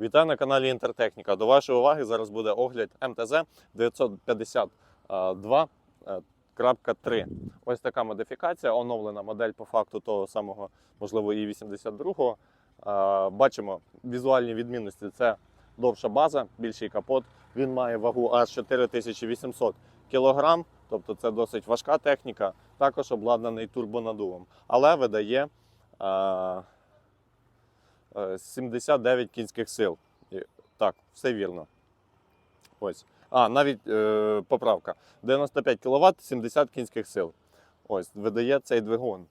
Вітаю на каналі Інтертехніка. До вашої уваги зараз буде огляд МТЗ 952.3. Ось така модифікація, оновлена модель по факту того самого, можливо, і 82-го. Е, Бачимо візуальні відмінності. Це довша база, більший капот. Він має вагу аж 4800 кг, тобто це досить важка техніка. Також обладнаний турбонадувом, але видає. Е, е, 79 кінських сил. Так, все вірно. Ось. А, навіть е, поправка. 95 кВт, 70 кінських сил. Ось, видає цей двигун.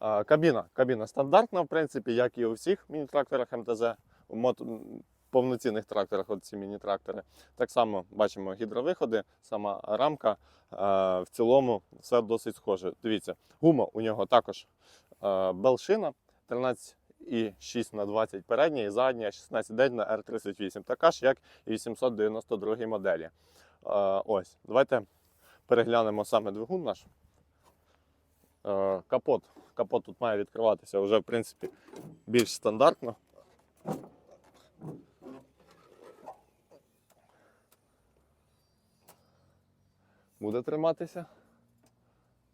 А, кабіна. Кабіна стандартна, в принципі, як і у всіх міні-тракторах МТЗ, у повноцінних тракторах, ці міні-трактори. Так само бачимо гідровиходи, сама рамка. Е, в цілому все досить схоже. Дивіться, гума у нього також е, белшина 13 і 6 на 20 передня і задня, 16 на R38, така ж, як і 892 моделі. Е, ось, давайте переглянемо саме двигун наш. Е, капот. Капот тут має відкриватися вже, в принципі, більш стандартно. Буде триматися.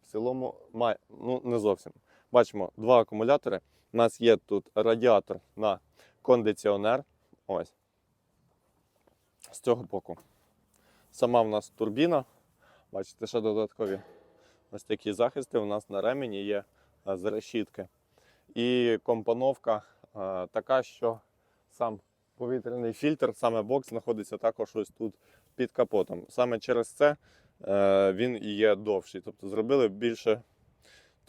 В цілому має, ну не зовсім. Бачимо два акумулятори. У нас є тут радіатор на кондиціонер. Ось. З цього боку. Сама в нас турбіна. Бачите, ще додаткові ось такі захисти. У нас на ремені є з решітки. І компоновка е, така, що сам повітряний фільтр, саме бокс знаходиться також ось тут під капотом. Саме через це е, він і є довший. Тобто зробили більше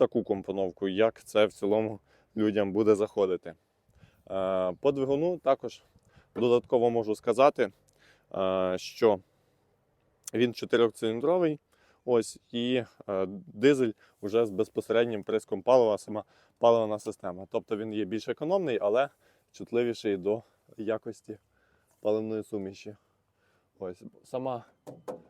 таку компоновку, як це в цілому людям буде заходити. Е, По двигуну також додатково можу сказати, е, що він чотирьохциліндровий, ось, і е, дизель вже з безпосереднім приском палива, сама паливна система. Тобто він є більш економний, але чутливіший до якості паливної суміші. Ось, сама,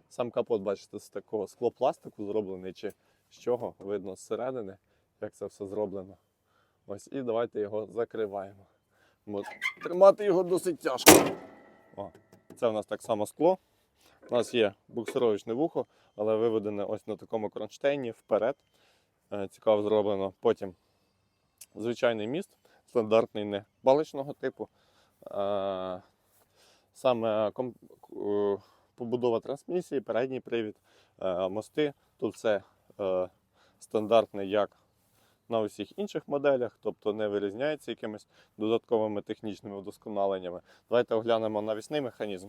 сам капот, бачите, з такого склопластику зроблений, чи з чого видно зсередини, як це все зроблено. Ось, і давайте його закриваємо. Бо тримати його досить тяжко. О, це у нас так само скло. У нас є буксировочне вухо, але виведене ось на такому кронштейні вперед. Е, Цікаво зроблено. Потім звичайний міст, стандартний не баличного типу. Е, Саме е, побудова трансмісії, передній привід, мости. Тут все е, стандартне, як на усіх інших моделях, тобто не вирізняється якимись додатковими технічними вдосконаленнями. Давайте оглянемо навісний механізм.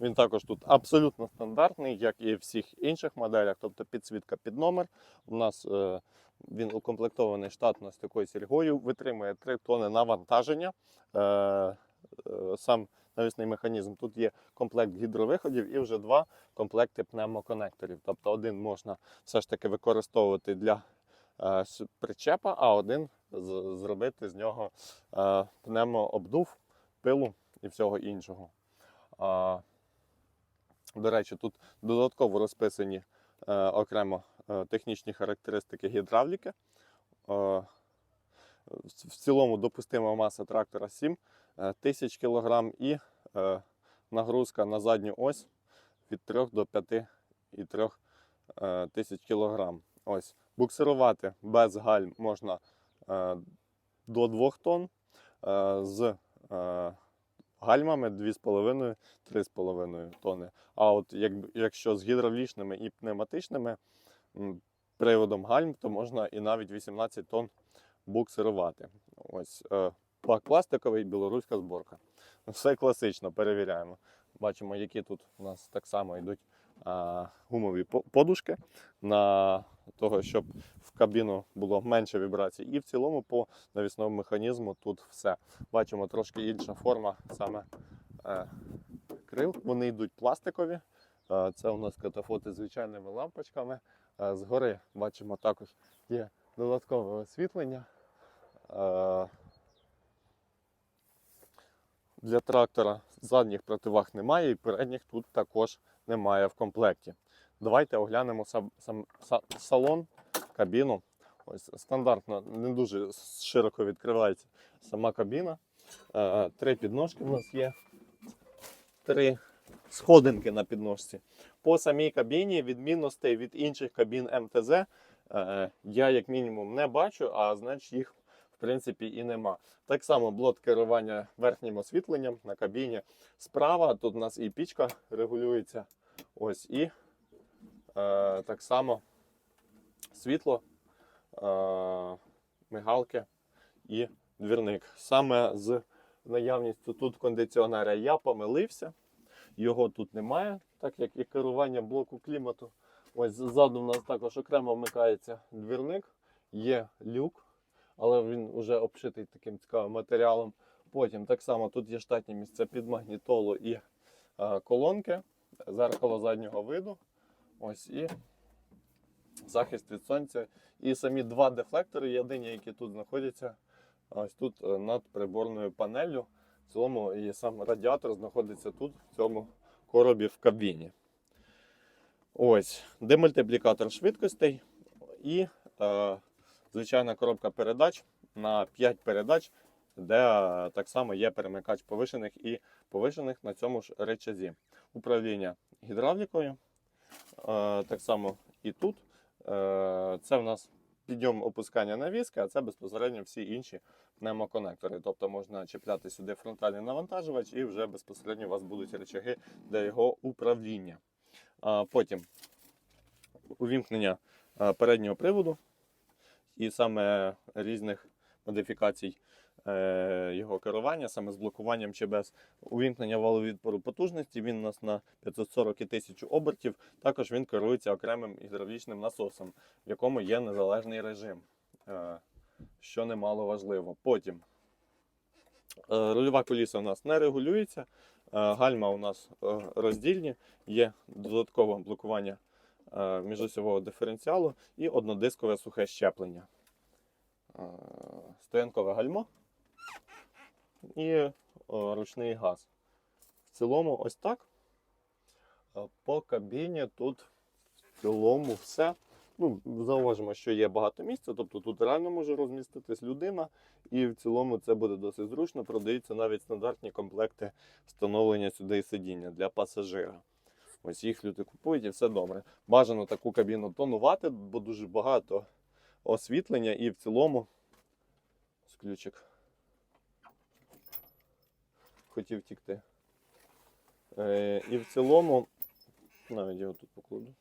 Він також тут абсолютно стандартний, як і в всіх інших моделях, тобто підсвітка під номер. У нас е, він укомплектований штатно з такою сільгою, витримує 3 тони навантаження. Е, е, сам навісний механізм. Тут є комплект гідровиходів і вже два комплекти пневмоконекторів. Тобто один можна все ж таки використовувати для е, причепа, а один з- зробити з нього е, пневмообдув, пилу і всього іншого. А, До речі, тут додатково розписані е, окремо е, технічні характеристики гідравліки. Е, в цілому допустима маса трактора 7 е, тисяч кг і е, нагрузка на задню ось від 3 до 5,3 е, тисяч кг. Ось. Буксирувати без гальм можна е, до 2 тонн е, з е, гальмами 2,5-3,5 тонни. А от як, якщо з гідравлічними і пневматичними приводом гальм, то можна і навіть 18 тонн буксирувати. Ось е, бак пластиковий, білоруська зборка. Все класично, перевіряємо. Бачимо, які тут у нас так само йдуть а, гумові по- подушки на того, щоб в кабіну було менше вібрацій. І в цілому по навісному механізму тут все. Бачимо трошки інша форма саме е, крил. Вони йдуть пластикові. Е, це у нас катафоти з звичайними лампочками. Е, згори бачимо також є додаткове освітлення. Е, для трактора задніх противаг немає, і передніх тут також немає в комплекті. Давайте оглянемо салон, кабіну. Ось стандартно, не дуже широко відкривається сама кабіна. Е, Три підножки в нас є. Три сходинки на підножці. По самій кабіні відмінностей від інших кабін МТЗ е, я як мінімум не бачу, а значить їх в принципі і нема. Так само блок керування верхнім освітленням на кабіні справа. Тут у нас і пічка регулюється. Ось і е, так само світло, е, мигалки і двірник. Саме з наявністю тут кондиціонера я помилився. Його тут немає, так як і керування блоку клімату. Ось ззаду в нас також окремо вмикається двірник, є люк, але він вже обшитий таким цікавим матеріалом. Потім так само тут є штатні місця під магнітолу і е, колонки, зеркало заднього виду. Ось і захист від сонця. І самі два дефлектори єдині, які тут знаходяться. Ось тут е, над приборною панеллю. В цілому і сам радіатор знаходиться тут, в цьому коробі в кабіні. Ось, демультиплікатор швидкостей і е, звичайна коробка передач на 5 передач, де е, так само є перемикач повишених і повишених на цьому ж речазі. Управління гідравлікою. Е, так само і тут. Е, це в нас підйом опускання навіски, а це безпосередньо всі інші пневмоконектори. Тобто можна чіпляти сюди фронтальний навантажувач, і вже безпосередньо у вас будуть речаги для його управління. Потім увімкнення е, переднього приводу і саме різних модифікацій е, його керування, саме з блокуванням чи без увімкнення валовідпору потужності. Він у нас на 540 і 1000 обертів. Також він керується окремим гідравлічним насосом, в якому є незалежний режим, е, що немало важливо. Потім е, рульова коліса у нас не регулюється. Е, Гальма у нас е, роздільні, є додаткове блокування е, міжосьового диференціалу і однодискове сухе щеплення. Е, Стоянкове гальмо і е, ручний газ. В цілому, ось так. Е, По кабіні тут в цілому все. Ну, зауважимо, що є багато місця, тобто тут реально може розміститись людина, і в цілому це буде досить зручно. Продаються навіть стандартні комплекти встановлення сюди сидіння для пасажира. Ось їх люди купують і все добре. Бажано таку кабіну тонувати, бо дуже багато освітлення і в цілому Ось ключик. Хотів тікти. Е, і в цілому, навіть його тут покладу.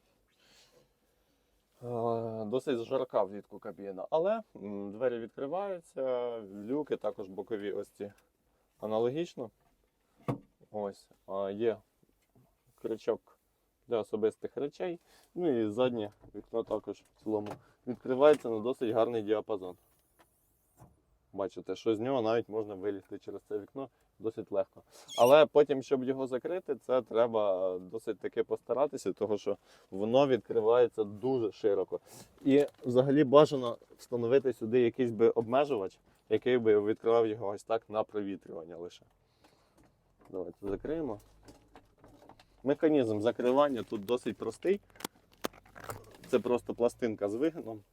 Е, Досить жарка влітку кабіна, але двері відкриваються, люки також бокові ось ці аналогічно. Ось є крючок для особистих речей. Ну і заднє вікно також в цілому відкривається на досить гарний діапазон. Бачите, що з нього навіть можна вилізти через це вікно досить легко. Але потім, щоб його закрити, це треба досить таки постаратися, тому що воно відкривається дуже широко. І взагалі бажано встановити сюди якийсь би обмежувач, який би відкривав його ось так на провітрювання лише. Давайте закриємо. Механізм закривання тут досить простий. Це просто пластинка з вигином.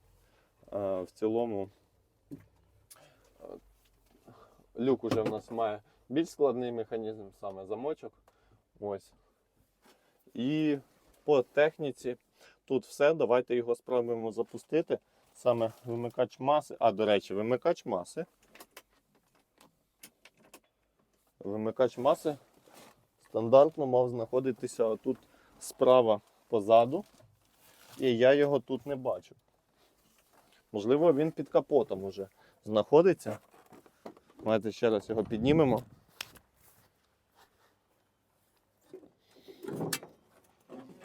Е, В цілому люк уже в нас має більш складний механізм, саме замочок. Ось. І по техніці тут все. Давайте його спробуємо запустити. Саме вимикач маси. А, до речі, вимикач маси. Вимикач маси стандартно мав знаходитися тут справа позаду. І я його тут не бачу. Можливо, він під капотом уже знаходиться. Давайте ще раз його піднімемо.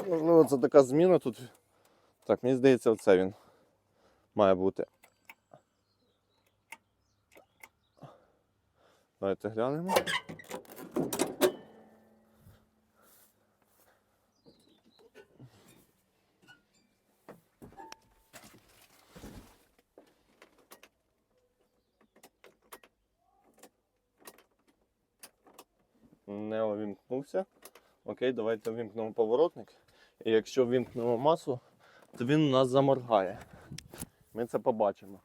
Можливо, це така зміна тут. Так, мені здається, оце він має бути. Давайте глянемо. Не увімкнувся. Окей, давайте вимкнемо поворотник. І якщо вімкнемо масу, то він у нас заморгає. Ми це побачимо.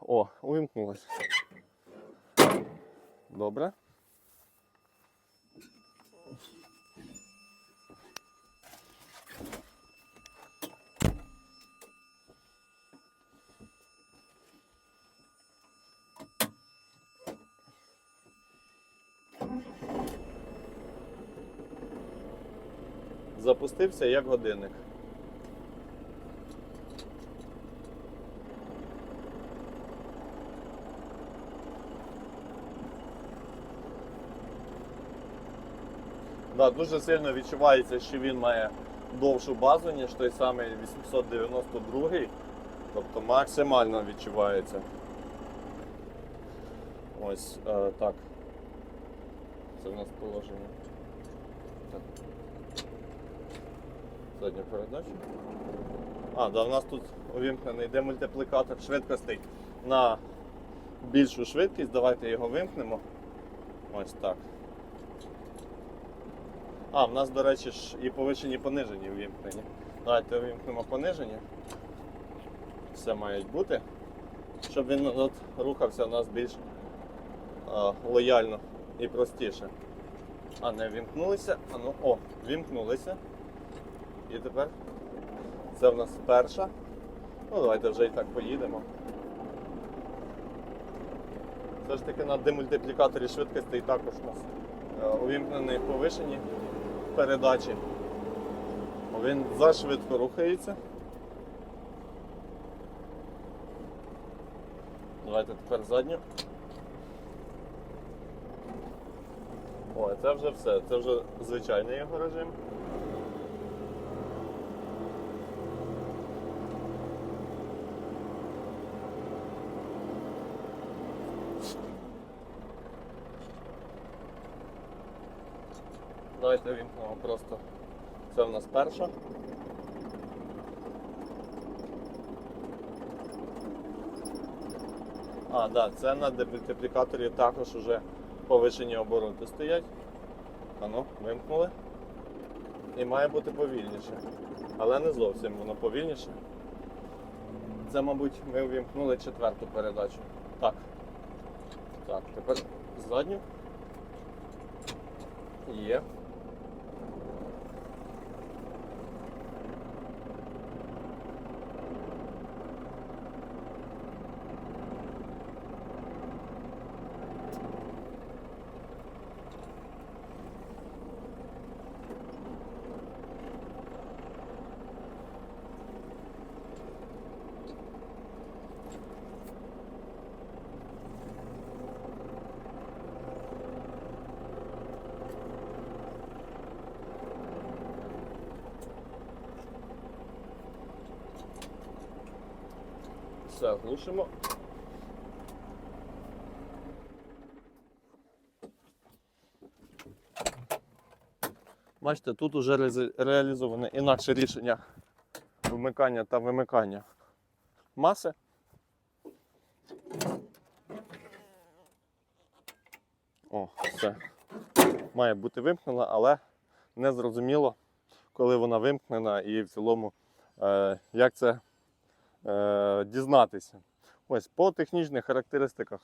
О, увімкнулось. Добре. Запустився як годинник. Да, дуже сильно відчувається, що він має довшу базу, ніж той самий 892. Тобто максимально відчувається. Ось е, так. Це в нас положення. Так. Задня передача. А, да, в нас тут увімкнений демультиплікатор швидкостей на більшу швидкість. Давайте його вимкнемо. Ось так. А, в нас, до речі, ж і повишені і понижені ввімкнені. Давайте вимкнемо понижені. Все мають бути. Щоб він от, рухався у нас більш а, лояльно і простіше. А, не вімкнулися. А ну, о, вімкнулися. І тепер це в нас перша. Ну, давайте вже і так поїдемо. Все ж таки на демультиплікаторі швидкостей також у нас е, увімкнені повишені передачі. Він зашвидко рухається. Давайте тепер задню. О, це вже все, це вже звичайний його режим. Вімкнемо просто. Це в нас перша. А, так, да, це на демультиплікаторі також вже повишені обороти стоять. А ну, вимкнули. І має бути повільніше. Але не зовсім воно повільніше. Це, мабуть, ми увімкнули четверту передачу. Так. Так, тепер задню. Є. Все, глушимо. Бачите, тут вже реалізоване інакше рішення вмикання та вимикання маси. О, все. Має бути вимкнена, але не зрозуміло, коли вона вимкнена і в цілому, е, як це е, дізнатися. Ось по технічних характеристиках.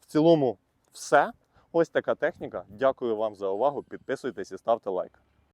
В цілому все. Ось така техніка. Дякую вам за увагу. Підписуйтесь і ставте лайк.